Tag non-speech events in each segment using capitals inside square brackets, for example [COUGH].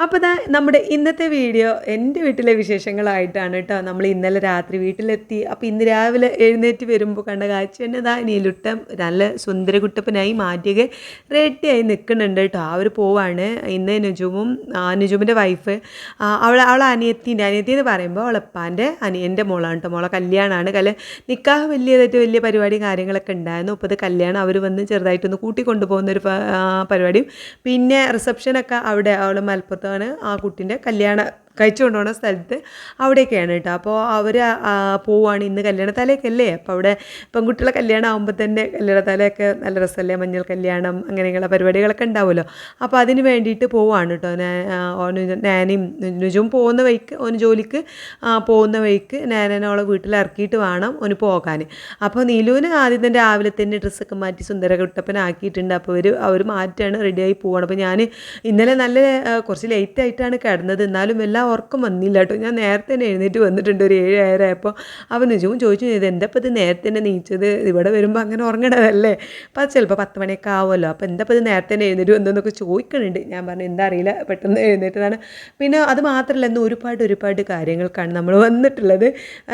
അപ്പോൾ ദാ നമ്മുടെ ഇന്നത്തെ വീഡിയോ എന്റെ വീട്ടിലെ വിശേഷങ്ങളായിട്ടാണ് കേട്ടോ. നമ്മൾ ഇന്നലെ രാത്രി വീട്ടിലെത്തി. അപ്പോൾ ഇന്ന് രാവിലെ എഴുന്നേറ്റ് വരുമ്പോൾ കണ്ട കാഴ്ച തന്നെ ഇതാ നീലുട്ടം നല്ല സുന്ദരകുട്ടപ്പനായി മാറ്റിയൊക്കെ റെഡിയായി നിൽക്കുന്നുണ്ട് കേട്ടോ. അവർ പോവാണ്. ഇന്ന് നുജുമും ആ, നുജുമിന്റെ വൈഫ് അവൾ അവൾ അനിയത്തിന്റെ അനിയത്തി എന്ന് പറയുമ്പോൾ അവളപ്പാന്റെ അനിയന്റെ മോളാണ് കേട്ടോ. മോളെ കല്യാണമാണ് കല നിക്കാഹ് വലിയതായിട്ട് വലിയ പരിപാടിയും കാര്യങ്ങളൊക്കെ ഉണ്ടായിരുന്നു. ഇപ്പോൾ ഇത് കല്യാണം അവർ വന്ന് ചെറുതായിട്ടൊന്ന് കൂട്ടിക്കൊണ്ടുപോകുന്നൊരു ആ, പരിപാടിയും. പിന്നെ റിസപ്ഷനൊക്കെ അവിടെ അവൾ മലപ്പുറത്താണ് ആ കുട്ടീന്റെ കല്യാണ കഴിച്ചു പോകുന്ന സ്ഥലത്ത് അവിടെയൊക്കെയാണ് കേട്ടോ. അപ്പോൾ അവർ പോവുകയാണ് ഇന്ന് കല്യാണ തലേക്കല്ലേ അപ്പോൾ അവിടെ പെൺകുട്ടികളെ കല്യാണം ആകുമ്പോൾ തന്നെ കല്യാണ തലയൊക്കെ നല്ല രസമല്ലേ? മഞ്ഞൾ കല്യാണം അങ്ങനെയുള്ള പരിപാടികളൊക്കെ ഉണ്ടാവുമല്ലോ. അപ്പോൾ അതിന് വേണ്ടിയിട്ട് പോവുകയാണ് കേട്ടോ. ഓന് നാനയും നുജും പോകുന്ന വഴിക്ക് ഓന് ജോലിക്ക് പോകുന്ന വഴിക്ക് നാനോളെ വീട്ടിൽ ഇറക്കിയിട്ട് വേണം ഓന് പോകാൻ. അപ്പോൾ നീലുവിന് ആദ്യം തന്നെ രാവിലെ തന്നെ ഡ്രസ്സൊക്കെ മാറ്റി സുന്ദര കുട്ടപ്പനാക്കിയിട്ടുണ്ട് അപ്പോൾ അവർ അവർ മാറ്റാണ് റെഡിയായി പോവാണ്. അപ്പോൾ ഞാൻ ഇന്നലെ നല്ല കുറച്ച് ലേറ്റ് ആയിട്ടാണ് കിടന്നത്. എന്നാലും എല്ലാം ഉറക്കം വന്നില്ല കേട്ടോ. ഞാൻ നേരത്തെ തന്നെ എഴുന്നേറ്റ് വന്നിട്ടുണ്ട്. ഒരു ഏഴ് ആയപ്പോൾ അവൻ നിജവും ചോദിച്ചു ഇത് എന്താ ഇപ്പോൾ ഇത് നേരത്തെ തന്നെ നീച്ചത്? ഇവിടെ വരുമ്പോൾ അങ്ങനെ ഉറങ്ങണതല്ലേ? അപ്പോൾ അത് ചിലപ്പോൾ പത്ത് മണിയൊക്കെ ആവുമല്ലോ. അപ്പോൾ എന്താ ഇപ്പോൾ ഇത് നേരത്തെ തന്നെ എഴുന്നേറ്റ് വന്നതെന്നൊക്കെ ചോദിക്കുന്നുണ്ട് ഞാൻ പറഞ്ഞു എന്താ അറിയില്ല പെട്ടെന്ന് എഴുന്നേറ്റതാണ്. പിന്നെ അത് മാത്രമല്ല ഇന്ന് ഒരുപാട് ഒരുപാട് കാര്യങ്ങൾക്കാണ് നമ്മൾ വന്നിട്ടുള്ളത്.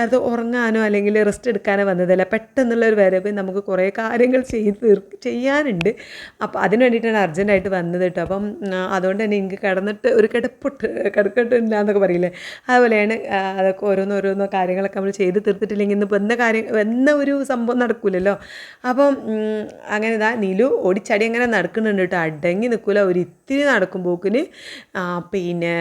അത് ഉറങ്ങാനോ അല്ലെങ്കിൽ റെസ്റ്റ് എടുക്കാനോ വന്നതല്ല. പെട്ടെന്നുള്ള ഒരു വരവ് നമുക്ക് കുറേ കാര്യങ്ങൾ ചെയ്ത് ചെയ്യാനുണ്ട്. അപ്പോൾ അതിന് വേണ്ടിയിട്ടാണ് അർജന്റായിട്ട് വന്നത് കേട്ടോ. അപ്പം അതുകൊണ്ട് തന്നെ എനിക്ക് കിടന്നിട്ട് ഒരു കിടപ്പൊട്ട് കിടക്കട്ടില്ല എന്നൊക്കെ പറയില്ലേ? അതുപോലെയാണ് അതൊക്കെ ഓരോന്നോരോന്നോ കാര്യങ്ങളൊക്കെ നമ്മൾ ചെയ്ത് തീർത്തിട്ടില്ലെങ്കിൽ ഇന്നിപ്പോൾ എന്ന കാര്യം എന്ന ഒരു സംഭവം നടക്കൂലല്ലോ? അപ്പം അങ്ങനെ ഇതാ നീലു ഓടിച്ചടി അങ്ങനെ നടക്കുന്നുണ്ട് കേട്ടോ. അടങ്ങി നിൽക്കില്ല ഒരു ഇത്തിരി നടക്കുമ്പോക്കിന് പിന്നെ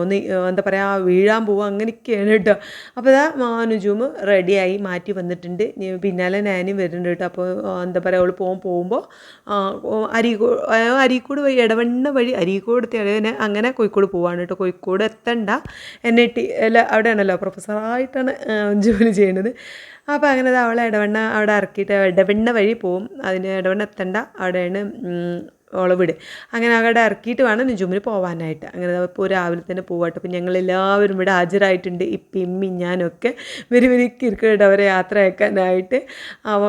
ഒന്ന് എന്താ പറയുക വീഴാൻ പോവുക അങ്ങനെയൊക്കെയാണ് കേട്ടോ. അപ്പോൾ ഇതാ മാനുജും റെഡിയായി മാറ്റി വന്നിട്ടുണ്ട്. പിന്നാലെ നാനും വരുന്നുണ്ട് കേട്ടോ. അപ്പോൾ എന്താ പറയുക അവൾ പോകും പോകുമ്പോൾ അരീക്കോട് അരീക്കോട് വഴി ഇടവണ്ണ വഴി അരീക്കോട് അങ്ങനെ കോഴിക്കോട് പോവാണ് കേട്ടോ. കോഴിക്കോട് എൻ ഐ ടി അല്ല അവിടെയാണല്ലോ പ്രൊഫസറായിട്ടാണ് ജോലി ചെയ്യുന്നത് അപ്പോൾ അങ്ങനെ അവളെ ഇടവണ്ണ അവിടെ ഇറക്കിയിട്ട് ഇടവണ്ണ വഴി പോവും. അതിന് ഇടവണ്ണ എത്തണ്ട. അവിടെയാണ് ഓളെ വീട്. അങ്ങനെ അവിടെ ഇറക്കിയിട്ട് വേണം നിജുമിന് പോവാനായിട്ട്. അങ്ങനെ ഇപ്പോൾ രാവിലെ തന്നെ പോവാട്ടോ. അപ്പം ഞങ്ങളെല്ലാവരും ഇവിടെ ഹാജരായിട്ടുണ്ട്. ഇപ്പം ഇമ്മി ഞാനൊക്കെ വരി വരിക്ക് ഇരിക്കുന്നുണ്ട് അവരെ യാത്ര അയക്കാനായിട്ട്.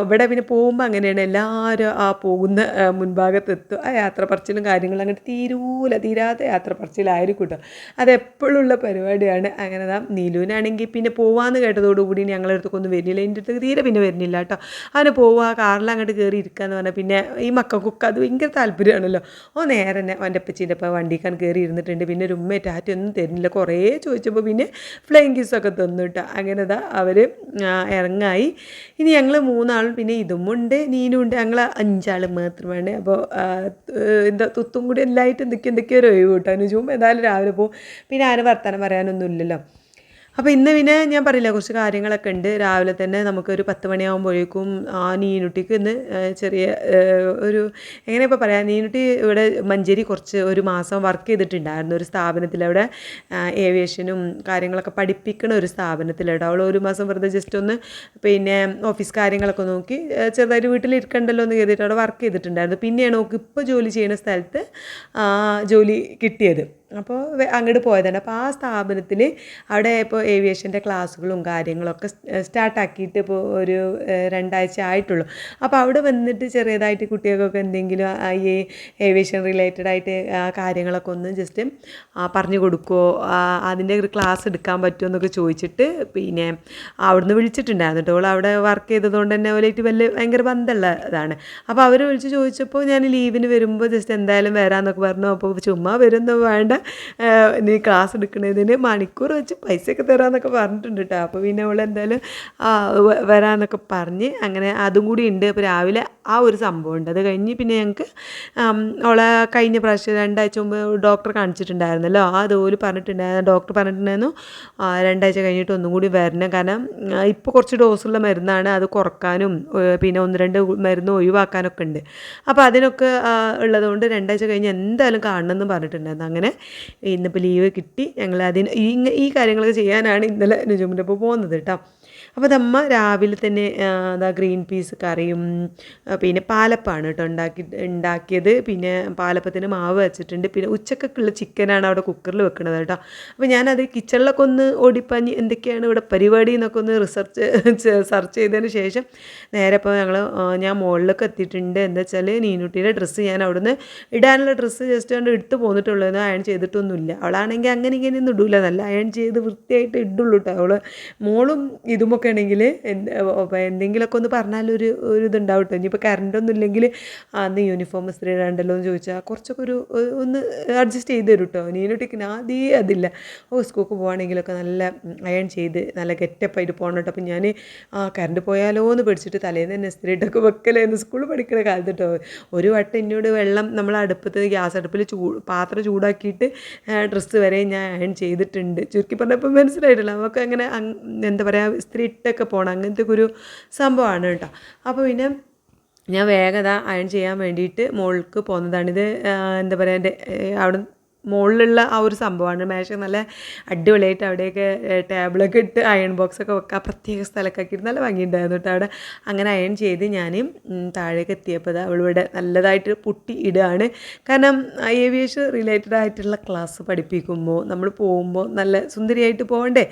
ഇവിടെ പിന്നെ പോകുമ്പോൾ അങ്ങനെയാണ് എല്ലാവരും ആ പോകുന്ന മുൻഭാഗത്തെത്തും. ആ യാത്ര പറച്ചിലും കാര്യങ്ങളും അങ്ങോട്ട് തീരൂല തീരാത്ത യാത്ര പറച്ചിലായിരിക്കും കേട്ടോ അത് എപ്പോഴുള്ള പരിപാടിയാണ്. അങ്ങനെ ദാ നീലുവിനാണെങ്കിൽ പിന്നെ പോവാന്ന് കേട്ടതോടുകൂടി ഞങ്ങളുടെ അടുത്തൊന്നും വരുന്നില്ല എന്റെ അടുത്ത് തീരെ പിന്നെ വരുന്നില്ല കേട്ടോ. അങ്ങനെ പോവുക കാറിൽ അങ്ങോട്ട് കയറി ഇരിക്കുക എന്ന് പറഞ്ഞാൽ പിന്നെ ഈ മക്കൾക്കൊക്കെ അത് ഭയങ്കര താല്പര്യമാണല്ലോ ഓ നേരെ തന്നെ അവന്റെ അപ്പച്ചീന്റെ അപ്പം വണ്ടിക്കാൻ കയറി ഇരുന്നിട്ടുണ്ട്. പിന്നെ ഒരു ഉമ്മ ടാറ്റ ഒന്നും തരുന്നില്ല. കുറേ ചോദിച്ചപ്പോൾ പിന്നെ ഫ്ലൈങ് കിസ്സൊക്കെ തന്നു കേട്ടോ അങ്ങനെ ഇതാ അവർ ഇറങ്ങായി. ഇനി ഞങ്ങൾ മൂന്നാളും പിന്നെ ഇതും ഉണ്ട് നീനും ഉണ്ട്. ഞങ്ങൾ അഞ്ചാൾ മാത്രമാണ്. അപ്പോൾ എന്താ തുത്തും കൂടി എല്ലായിട്ട് എന്തൊക്കെ എന്തൊക്കെയോ ഒരു ഒഴിവ് കിട്ടും അനുജവും ഏതായാലും രാവിലെ പോകും പിന്നെ ആരും വർത്തമാനം പറയാനൊന്നും ഇല്ലല്ലോ. അപ്പോൾ ഇന്ന് പിന്നെ ഞാൻ പറയില്ല കുറച്ച് കാര്യങ്ങളൊക്കെ ഉണ്ട്. രാവിലെ തന്നെ നമുക്കൊരു പത്ത് മണിയാകുമ്പോഴേക്കും ആ നീനുട്ടിക്ക് ഇന്ന് ചെറിയ ഒരു എങ്ങനെ ഇപ്പോൾ പറയാം നീനുട്ടി ഇവിടെ മഞ്ചേരി കുറച്ച് ഒരു മാസം വർക്ക് ചെയ്തിട്ടുണ്ടായിരുന്നു. ഒരു സ്ഥാപനത്തിൽ അവിടെ ഏവിയേഷനും കാര്യങ്ങളൊക്കെ പഠിപ്പിക്കണ ഒരു സ്ഥാപനത്തിലാണ് അവൾ ഒരു മാസം വെറുതെ ജസ്റ്റ് ഒന്ന് പിന്നെ ഓഫീസ് കാര്യങ്ങളൊക്കെ നോക്കി ചെറുതായിട്ട് ചെറുതായിട്ട് വീട്ടിലിരിക്കണ്ടല്ലോ എന്ന് കരുതിയിട്ട് അവിടെ വർക്ക് ചെയ്തിട്ടുണ്ടായിരുന്നു. പിന്നെയാണ് നോക്ക് ഇപ്പോൾ ജോലി ചെയ്യുന്ന സ്ഥലത്ത് ജോലി കിട്ടിയത്. അപ്പോൾ അങ്ങോട്ട് പോയതാണ്. അപ്പോൾ ആ സ്ഥാപനത്തിൽ അവിടെ ഇപ്പോൾ ഏവിയേഷന്റെ ക്ലാസ്സുകളും കാര്യങ്ങളൊക്കെ സ്റ്റാർട്ടാക്കിയിട്ട് ഇപ്പോൾ ഒരു രണ്ടാഴ്ച ആയിട്ടുള്ളൂ. അപ്പോൾ അവിടെ വന്നിട്ട് ചെറിയതായിട്ട് കുട്ടികൾക്കൊക്കെ എന്തെങ്കിലും ഈ ഏവിയേഷൻ റിലേറ്റഡ് ആയിട്ട് ആ കാര്യങ്ങളൊക്കെ ഒന്ന് ജസ്റ്റ് പറഞ്ഞു കൊടുക്കുമോ അതിന്റെ ഒരു ക്ലാസ് എടുക്കാൻ പറ്റുമോ എന്നൊക്കെ ചോദിച്ചിട്ട് പിന്നെ അവിടുന്ന് വിളിച്ചിട്ടുണ്ടായിരുന്നു കേട്ടോ. അവിടെ വർക്ക് ചെയ്തതുകൊണ്ട് തന്നെ അവരായിട്ട് വലിയ ഭയങ്കര ബന്ധമുള്ള ഇതാണ് അപ്പോൾ അവർ വിളിച്ച് ചോദിച്ചപ്പോൾ ഞാൻ ലീവിന് വരുമ്പോൾ ജസ്റ്റ് എന്തായാലും വരാമെന്നൊക്കെ പറഞ്ഞു. അപ്പോൾ ചുമ്മാ വരുന്നോ വേണ്ട. നീ ക്ലാസ് എടുക്കുന്നതിന് മണിക്കൂർ വെച്ച് പൈസയൊക്കെ തരാമെന്നൊക്കെ പറഞ്ഞിട്ടുണ്ട് കേട്ടോ അപ്പോൾ പിന്നെ അവൾ എന്തായാലും വരാമെന്നൊക്കെ പറഞ്ഞ് അങ്ങനെ അതും കൂടി ഉണ്ട്. അപ്പോൾ രാവിലെ ആ ഒരു സംഭവം ഉണ്ട്. അത് കഴിഞ്ഞ് പിന്നെ ഞങ്ങൾക്ക് അവളെ കഴിഞ്ഞ പ്രാവശ്യം രണ്ടാഴ്ച മുമ്പ് ഡോക്ടർ കാണിച്ചിട്ടുണ്ടായിരുന്നല്ലോ. ആ അതുപോലെ പറഞ്ഞിട്ടുണ്ടായിരുന്നു. ഡോക്ടർ പറഞ്ഞിട്ടുണ്ടായിരുന്നു. രണ്ടാഴ്ച കഴിഞ്ഞിട്ട് ഒന്നും കൂടി വരണം. കാരണം ഇപ്പോൾ കുറച്ച് ഡോസുള്ള മരുന്നാണ്. അത് കുറക്കാനും പിന്നെ ഒന്ന് രണ്ട് മരുന്ന് ഒഴിവാക്കാനൊക്കെ ഉണ്ട്. അപ്പോൾ അതിനൊക്കെ ഉള്ളതുകൊണ്ട് രണ്ടാഴ്ച കഴിഞ്ഞ് എന്തായാലും കാണണമെന്ന് പറഞ്ഞിട്ടുണ്ടായിരുന്നു. അങ്ങനെ ഇന്നിപ്പോൾ ലീവ് കിട്ടി. ഞങ്ങൾ അതിന് ഈ കാര്യങ്ങളൊക്കെ ചെയ്യാനാണ് ഇന്നലെ നുജുമിന്റെ ഒപ്പം പോകുന്നത് കേട്ടോ. അപ്പോൾ അതമ്മ രാവിലെ തന്നെ അതാ ഗ്രീൻ പീസ് കറിയും പിന്നെ പാലപ്പാണ് കേട്ടോ ഉണ്ടാക്കി ഉണ്ടാക്കിയത്. പിന്നെ പാലപ്പത്തിന് മാവ് വെച്ചിട്ടുണ്ട്. പിന്നെ ഉച്ചക്കൊക്കെയുള്ള ചിക്കനാണ് അവിടെ കുക്കറിൽ വെക്കുന്നത് കേട്ടോ. അപ്പോൾ ഞാനത് കിച്ചണിലൊക്കെ ഒന്ന് ഓടിപ്പഞ്ഞ് എന്തൊക്കെയാണ് ഇവിടെ പരിപാടി എന്നൊക്കെ ഒന്ന് റിസർച്ച് സെർച്ച് ചെയ്തതിന് ശേഷം നേരെ ഇപ്പോൾ ഞങ്ങൾ ഞാൻ മുകളിലൊക്കെ എത്തിയിട്ടുണ്ട്. എന്താ വെച്ചാൽ നീനുട്ടിയുടെ ഡ്രസ്സ് ഞാൻ അവിടുന്ന് ഇടാനുള്ള ഡ്രസ്സ് ജസ്റ്റ് കണ്ട് എടുത്ത് പോന്നിട്ടുള്ളത് അയൺ ചെയ്തിട്ടൊന്നുമില്ല. അവളാണെങ്കിൽ അങ്ങനെ ഇങ്ങനെ ഒന്നും ഇടൂല. നല്ല അയൺ ചെയ്ത് വൃത്തിയായിട്ട് ഇടുള്ളൂ കേട്ടോ അവൾ മോളും ഇതുമൊക്കെ ആണെങ്കിൽ എന്തെങ്കിലുമൊക്കെ ഒന്ന് പറഞ്ഞാലൊരു ഒരു ഇതുണ്ടാവും കേട്ടോ. ഇനിയിപ്പോൾ കറണ്ടൊന്നും ഇല്ലെങ്കിൽ അന്ന് യൂണിഫോം ഇസ്ത്രി ഇടണ്ടല്ലോ എന്ന് ചോദിച്ചാൽ കുറച്ചൊക്കെ ഒരു ഒന്ന് അഡ്ജസ്റ്റ് ചെയ്ത് തരും കേട്ടോ. നീനുട്ടിക്ക് ആദ്യേ അതില്ല. ഓ സ്കൂൾക്ക് പോകുകയാണെങ്കിലൊക്കെ നല്ല അയൺ ചെയ്ത് നല്ല ഗെറ്റപ്പായിട്ട് പോകണം കേട്ടോ. അപ്പം ഞാൻ ആ കറണ്ട് പോയാലോ എന്ന് പേടിച്ചിട്ട് തലേന്ന് തന്നെ ഇസ്ത്രി ഇട്ടൊക്കെ വെക്കലായിരുന്നു സ്കൂളിൽ പഠിക്കുന്ന കാലത്ത് കേട്ടോ. ഒരു വട്ടം എന്നോട് വെള്ളം നമ്മൾ അടുപ്പത്ത് ഗ്യാസ് അടുപ്പിൽ ചൂ പാത്രം ചൂടാക്കിയിട്ട് ഡ്രസ്സ് വരെ ഞാൻ അയൺ ചെയ്തിട്ടുണ്ട്. ചുരുക്കി പറഞ്ഞപ്പോൾ മനസ്സിലായിട്ടില്ല. നമുക്ക് അങ്ങനെ എന്താ പറയുക ഇസ്ത്രി ഇട്ടൊക്കെ പോകണം അങ്ങനത്തെ ഒരു സംഭവമാണ് കേട്ടോ. അപ്പോൾ പിന്നെ ഞാൻ വേഗത അയൺ ചെയ്യാൻ വേണ്ടിയിട്ട് മുകളിലേക്ക് പോകുന്നതാണിത് ഇത് എന്താ പറയുക എന്റെ അവിടെ മുകളിലുള്ള ആ ഒരു സംഭവമാണ്. മേശ നല്ല അടിപൊളിയായിട്ട് അവിടെയൊക്കെ ടേബിളൊക്കെ ഇട്ട് അയൺ ബോക്സൊക്കെ വെക്കുക പ്രത്യേക സ്ഥലമൊക്കെ ആക്കിയിട്ട് നല്ല ഭംഗിയുണ്ടായിരുന്നു കേട്ടോ അവിടെ. അങ്ങനെ അയൺ ചെയ്ത് ഞാൻ താഴേക്ക് എത്തിയപ്പോൾ അവളിവിടെ നല്ലതായിട്ട് പൊട്ടി ഇടുകയാണ് കാരണം ഏവിയേഷൻ റിലേറ്റഡ് ആയിട്ടുള്ള ക്ലാസ് പഠിപ്പിക്കുമ്പോൾ നമ്മൾ പോകുമ്പോൾ നല്ല സുന്ദരിയായിട്ട് പോകണ്ടേ?